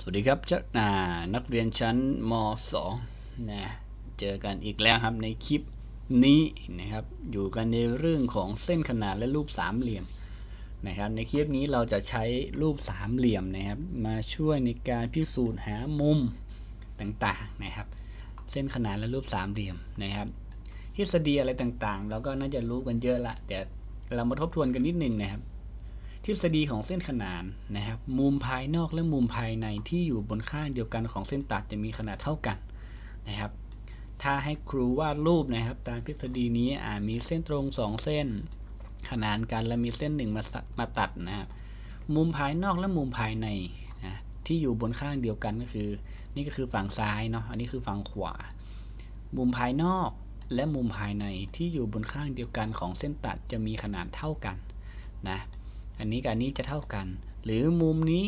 สวัสดีครับจ้าอ่านักเรียนชั้นม .2 นะเจอกันอีกแล้วครับในคลิปนี้นะครับ อยู่กันในเรื่องของเส้นขนานและรูปสามเหลี่ยมนะครับ ในคลิปนี้เราจะใช้รูปสามเหลี่ยมนะครับ มาช่วยในการพิสูจน์หามุมต่างๆนะครับ เส้นขนานและรูปสามเหลี่ยมนะครับ ทฤษฎีอะไรต่างๆ เราก็น่าจะรู้กันเยอะละเดี๋ยวเรามาทบทวนกันนิดนึงนะครับ ทฤษฎีของเส้นขนานนะครับ มุมภายนอกและมุมภายในที่อยู่บนข้างเดียวกันของเส้นตัดจะมีขนาดเท่ากันนะครับ ถ้าให้ครูวาดรูปนะครับ ตามทฤษฎีนี้อามีเส้นตรง 2 เส้น ขนานกันและมีเส้นหนึ่งมามาตัดนะครับมุมภายนอกและมุมภายในนะที่อยู่บนข้างเดียวกันก็คือ นี่ก็คือฝั่งซ้ายเนาะอันนี้คือฝั่งขวา มุมภายนอกและมุมภายในที่อยู่บนข้างเดียวกันของเส้นตัดจะมีขนาดเท่ากันนะ อันนี้กับอันนี้จะเท่ากัน หรือมุมนี้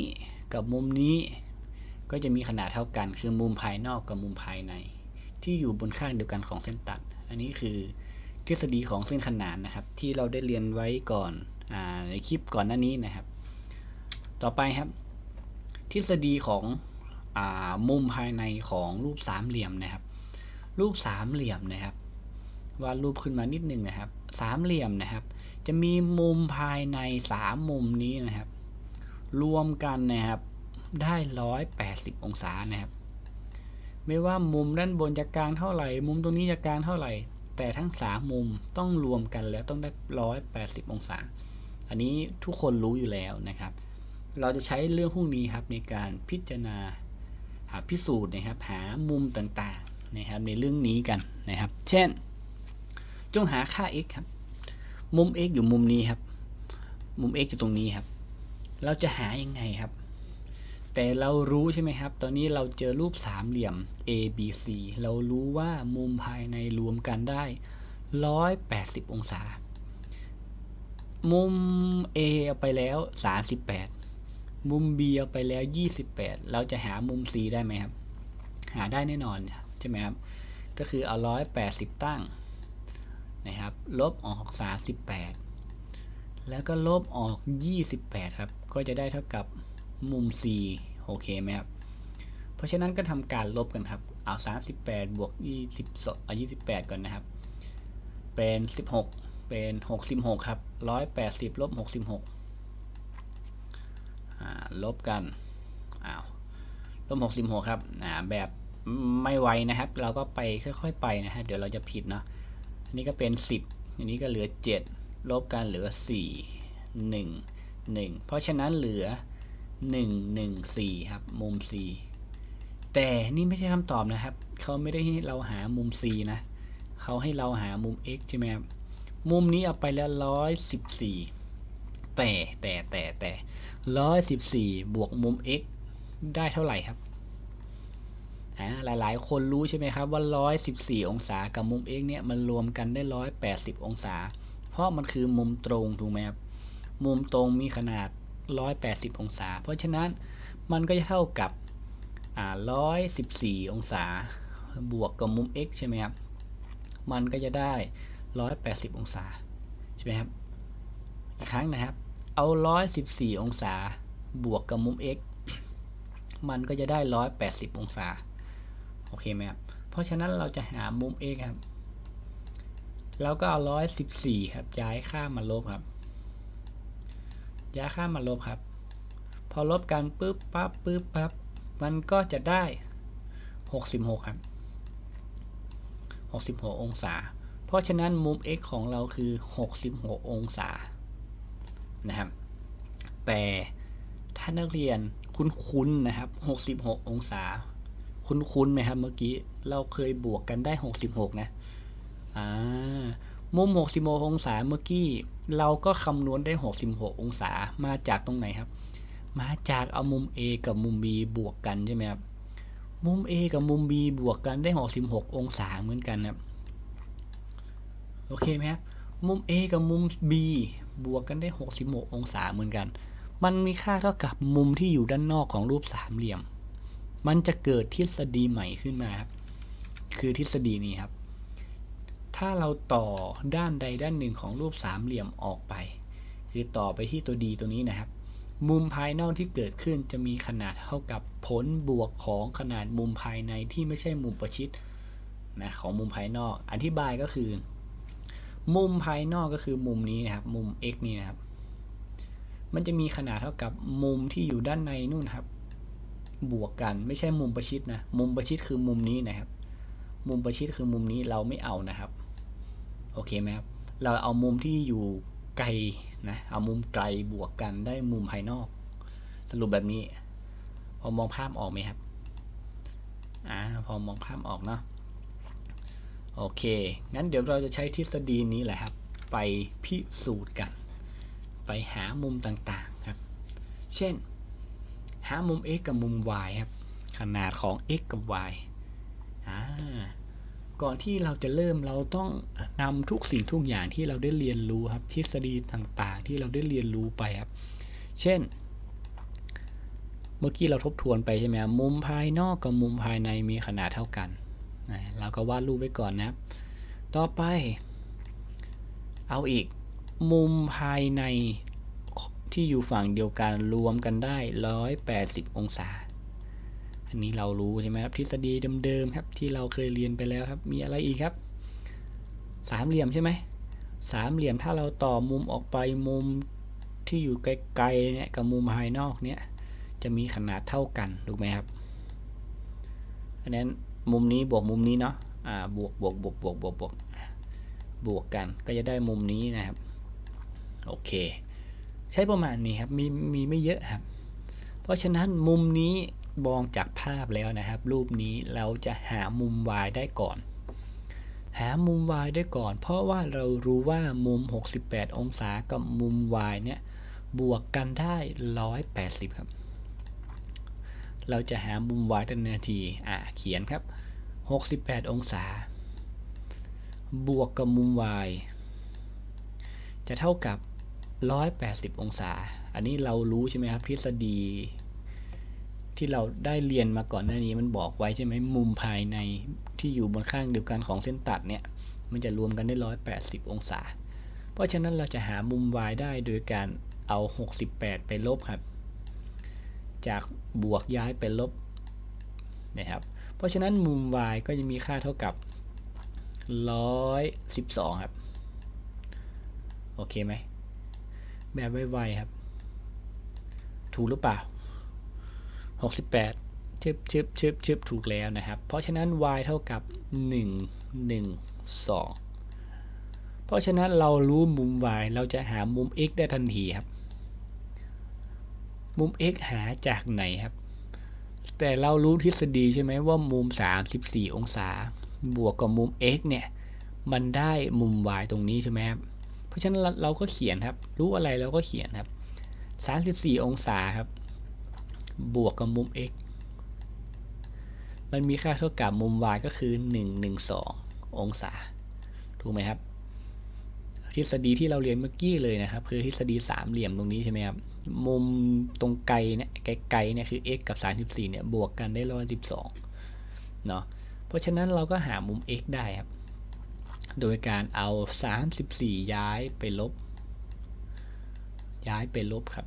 กับมุมนี้ ก็จะมีขนาดเท่ากัน คือมุมภายนอกกับมุมภายใน ที่อยู่บนข้างเดียวกันของเส้นตัด อันนี้คือทฤษฎีของเส้นขนานนะครับ ที่เราได้เรียนไว้ก่อนอในคลิปก่อนหน้านี้นะครับ ต่อไปครับ ทฤษฎีของอมุมภายในของรูปสามเหลี่ยมนะครับ รูปสามเหลี่ยมนะครับวาดรูปขึ้นมานิดนึงนะครับ สามเหลี่ยมนะครับ จะมีมุมภายใน3มุมนี้นะครับ รวมกันนะครับได้180องศานะครับ ไม่ว่ามุมด้านบนจะกลางเท่าไหร่ มุมตรงนี้จะกลางเท่าไหร่ แต่ทั้ง3มุมต้องรวมกันแล้วต้องได้180องศา อันนี้ทุกคนรู้อยู่แล้วนะครับ เราจะใช้เรื่องพวกนี้ครับในการพิจารณาหาพิสูจน์นะครับ หามุมต่างๆนะครับในเรื่องนี้กันนะครับ เช่น จงหาค่า x ครับ มุม x อยู่มุมนี้ครับ มุม x อยู่ตรงนี้ครับ เราจะหายังไงครับ แต่เรารู้ใช่ไหมครับ ตอนนี้เราเจอรูปสามเหลี่ยม A B C เรารู้ว่ามุมภายในรวมกันได้ 180 องศา มุม A เอาไปแล้ว 38 มุม B เอาไปแล้ว 28 เราจะหามุม C ได้ไหมครับ หาได้แน่นอนใช่ไหมครับ ก็คือเอา 180 ตั้ง นะครับลบออก 38 แล้วก็ลบออก 28 ครับ ก็จะได้เท่ากับมุม C โอเคไหมครับ เพราะฉะนั้นก็ทำการลบกันครับ เอา 38 บวก22เอา28 ก่อนนะครับ เป็น 16 เป็น 66 ครับ 180 ลบ 66 ลบกัน อ้าว ลบ 66 ครับ แบบไม่ไวนะครับ เราก็ไปค่อยๆไปนะครับเดี๋ยวเราจะผิดเนาะ อันนี้ก็เป็น 10 อันนี้ก็เหลือ 7 ลบกันเหลือ 4 1 1 เพราะฉะนั้นเหลือ 1 1 4 ครับ มุม C แต่นี่ไม่ใช่คำตอบนะครับ เขาไม่ได้ให้เราหามุม C นะ เขาให้เราหามุม x ใช่ไหมครับ มุมนี้เอาไปแล้ว 114 แต่แต่แต่แต่114 บวกมุม x ได้เท่าไหร่ครับ หลายๆ คนรู้ใช่ไหมครับว่า 114 องศากับมุม x เนี่ยมันรวมกันได้ 180 องศา เพราะมันคือมุมตรงถูกไหมครับ มุมตรงมีขนาด 180 องศา เพราะฉะนั้นมันก็จะเท่ากับอ่า114 องศา บวกกับมุม x ใช่ไหมครับ มันก็จะได้ 180 องศา ใช่ไหมครับ อีกครั้งนะครับ เอา 114 องศา บวกกับมุม x มันก็จะได้ 180 องศา โอเคไหมครับเพราะฉะนั้นเราจะหามุม x ครับเราก็เอา114ครับ ย้ายค่ามาลบครับ ย้ายค่ามาลบครับ พอลบกันปุ๊บปั๊บปุ๊บปั๊บมันก็จะได้66ครับ66องศา เพราะฉะนั้นมุม x ของเราคือ66องศานะครับ แต่ถ้านักเรียนคุ้นๆนะครับ 66 องศา คุ้นๆไหมครับเมื่อกี้ เราเคยบวกกันได้ 66 นะ อ่า มุม 66 องศาเมื่อกี้ เราก็คำนวณได้ 66 องศา มาจากตรงไหนครับ มาจากเอามุม A กับมุม B บวกกันใช่ไหมครับ มุม A กับมุม B บวกกันได้ 66 องศาเหมือนกันครับ โอเคไหมครับ มุม A กับมุม B บวกกันได้ 66 องศาเหมือนกัน มันมีค่าเท่ากับมุมที่อยู่ด้านนอกของรูปสามเหลี่ยม มันจะเกิดทฤษฎีใหม่ขึ้นมาครับ คือทฤษฎีนี้ครับ ถ้าเราต่อด้านใดด้านหนึ่งของรูปสามเหลี่ยมออกไป คือต่อไปที่ตัว D ตัวนี้นะครับ มุมภายนอกที่เกิดขึ้นจะมีขนาดเท่ากับผลบวกของขนาดมุมภายในที่ไม่ใช่มุมประชิดนะของมุมภายนอก อธิบายก็คือ มุมภายนอกก็คือมุมนี้นะครับ มุม x นี่นะครับ มันจะมีขนาดเท่ากับมุมที่อยู่ด้านในนู่นครับ บวกกันไม่ใช่มุมประชิดนะ มุมประชิดคือมุมนี้นะครับ มุมประชิดคือมุมนี้เราไม่เอานะครับ โอเคไหมครับ เราเอามุมที่อยู่ไกลนะ เอามุมไกลบวกกันได้มุมภายนอก สรุปแบบนี้ พอมองภาพออกไหมครับ อ่า พอมองภาพออกเนาะ โอเค งั้นเดี๋ยวเราจะใช้ทฤษฎีนี้แหละครับ ไปพิสูจน์กัน ไปหามุมต่างๆครับ เช่น หามุม x กับมุม y ครับ ขนาดของ x กับ y อ่าก่อนที่เราจะเริ่มเราต้องนำทุกสิ่งทุกอย่างที่เราได้เรียนรู้ครับ ทฤษฎีต่างๆ ที่เราได้เรียนรู้ไปครับ เช่น เมื่อกี้เราทบทวนไปใช่ไหมมุมภายนอกกับมุมภายในมีขนาดเท่ากันนะเราก็วาดรูปไว้ก่อนนะครับ ต่อไป เอาอีกมุมภายใน ที่อยู่ฝั่งเดียวกันรวมกันได้ 180 องศา อันนี้เรารู้ใช่ไหมครับทฤษฎีเดิมๆครับที่เราเคยเรียนไปแล้วครับ มีอะไรอีกครับ สามเหลี่ยมใช่ไหมสามเหลี่ยมถ้าเราต่อมุมออกไปมุมที่อยู่ไกลๆเนี่ยกับมุมภายนอกเนี่ยจะมีขนาดเท่ากันถูกไหมครับอันนั้นมุมนี้บวกมุมนี้เนาะอ่าบวกบวกบวกบวกบวกบวกบวกกันก็จะได้มุมนี้นะครับ โอเค ใช้ประมาณนี้ครับมีมีไม่เยอะครับ เพราะฉะนั้นมุมนี้มองจากภาพแล้วนะครับ รูปนี้เราจะหามุม y ได้ก่อน หามุม y ได้ก่อน เพราะว่าเรารู้ว่ามุม 68 องศากับมุม y เนี่ยบวกกันได้ 180 ครับ เราจะหามุม y ทันที อ่าเขียนครับ 68 องศา บวกกับมุม y จะเท่ากับ 180 องศา อันนี้เรารู้ใช่ไหมครับทฤษฎี ที่เราได้เรียนมาก่อนหน้านี้มันบอกไว้ใช่ไหมมุมภายในที่อยู่บนข้างเดียวกันของเส้นตัดเนี่ยมันจะรวมกันได้ 180 องศา เพราะฉะนั้นเราจะหามุม y ได้โดยการเอา 68 ไปลบครับ จากบวกย้ายไปลบนะครับ เพราะฉะนั้นมุม y ก็จะมีค่าเท่ากับ 112 ครับ โอเคไหม แบบไวๆครับ ถูกหรือเปล่า 68ชึบชึบชึบชึบถูกแล้วนะครับ เพราะฉะนั้น y เท่ากับ 1 1 2 เพราะฉะนั้นเรารู้มุม y เราจะหามุม x ได้ทันทีครับ มุม x หาจากไหนครับ แต่เรารู้ทฤษฎีใช่ไหมว่ามุม 34 องศา บวกกับมุม x เนี่ย มันได้มุม y ตรงนี้ใช่ไหมครับ เพราะฉะนั้นเราก็เขียนครับ รู้อะไรเราก็เขียนครับ 34 องศาครับ บวกกับมุม x มันมีค่าเท่ากับมุม y ก็คือ 112 องศา ถูกไหมครับ ทฤษฎีที่เราเรียนเมื่อกี้เลยนะครับ คือทฤษฎีสามเหลี่ยมตรงนี้ใช่ไหมครับ มุมตรงไกลเนี่ยไกลๆเนี่ยคือ x กับ 34เนี่ยบวกกันได้112เนาะ เพราะฉะนั้นเราก็หามุม x ได้ครับ โดยการเอา 34 ย้ายไปลบ ย้ายไปลบครับ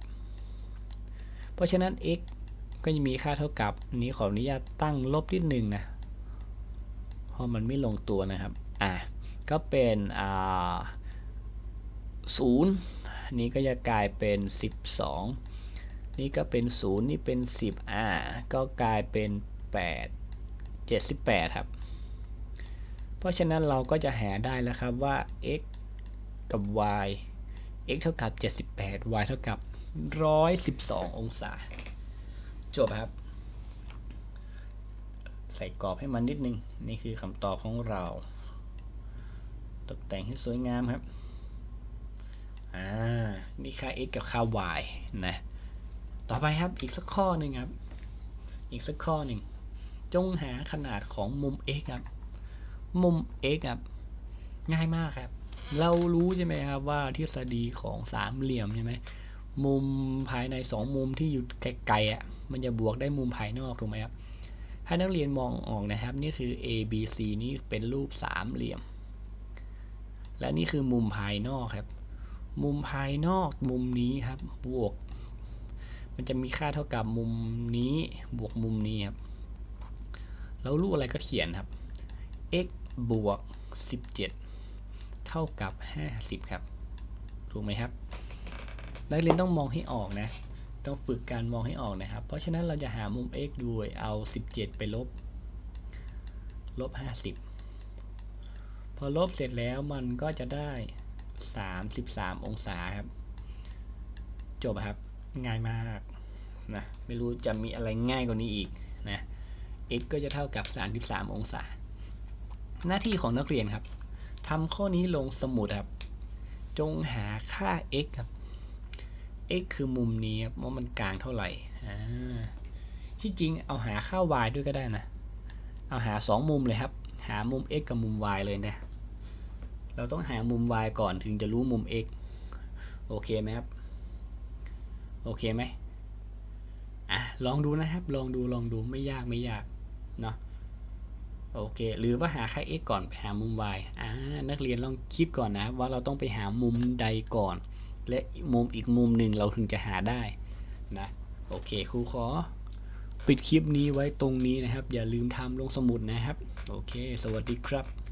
เพราะฉะนั้น x ก็จะมีค่าเท่ากับนี้ขออนุญาตตั้งลบนิดนึงนะ เพราะมันไม่ลงตัวนะครับ อะ ก็เป็นอ่าศูนย์นี้ก็จะกลายเป็น 12 นี่ก็เป็น 0 นี่เป็น 10อ่าก็กลายเป็น 8 78 ครับ เพราะฉะนั้นเราก็จะหาได้แล้วครับว่า x กับ y x เท่ากับ 78 y เท่ากับ 112 องศา จบครับ ใส่กรอบให้มันนิดนึง นี่คือคำตอบของเรา ตกแต่งให้สวยงามครับ อ่า นี่ค่า x กับค่า y นะ ต่อไปครับ อีกสักข้อหนึ่งครับ อีกสักข้อหนึ่ง จงหาขนาดของมุม x ครับ มุม x ครับ ง่ายมากครับ เรารู้ใช่ไหมครับว่าทฤษฎีของสามเหลี่ยมใช่ไหมมุมภายในสองมุมที่อยู่ไกลๆอะมันจะบวกได้มุมภายนอกถูกไหมครับให้นักเรียนมองออกนะครับ นี่คือ A B C นี่เป็นรูปสามเหลี่ยม และนี่คือมุมภายนอกครับ มุมภายนอกมุมนี้ครับ บวก มันจะมีค่าเท่ากับมุมนี้บวกมุมนี้ครับ แล้วรูปอะไรก็เขียนครับ x บวก 17 เท่ากับ 50 ครับ ถูกไหมครับ นักเรียนต้องมองให้ออกนะ ต้องฝึกการมองให้ออกนะครับ เพราะฉะนั้นเราจะหามุม x ด้วยเอา 17 ไปลบ ลบ 50 พอลบเสร็จแล้วมันก็จะได้ 33 องศาครับ จบครับ ง่ายมากนะ ไม่รู้จะมีอะไรง่ายกว่านี้อีกนะ x ก็จะเท่ากับ 33 องศา หน้าที่ของนักเรียนครับทำข้อนี้ลงสมุดครับ จงหาค่า x ครับ x คือมุมนี้ครับว่ามันกลางเท่าไหร่อ่าที่จริงเอาหาค่า y ด้วยก็ได้นะ เอาหา 2 มุมเลยครับ หามุม x กับมุม y เลยนะ เราต้องหามุม y ก่อนถึงจะรู้มุม x โอเคไหมครับ โอเคไหมอะลองดูนะครับ ลองดูลองดูไม่ยากไม่ยากเนาะ โอเค หรือว่าหาค่า x ก่อนไปหามุม y อ่านักเรียนลองคิดก่อนนะว่าเราต้องไปหามุมใดก่อน และมุมอีกมุมหนึ่งเราถึงจะหาได้นะโอเคครูขอปิดคลิปนี้ไว้ตรงนี้นะครับ อย่าลืมทำลงสมุดนะครับ โอเค สวัสดีครับ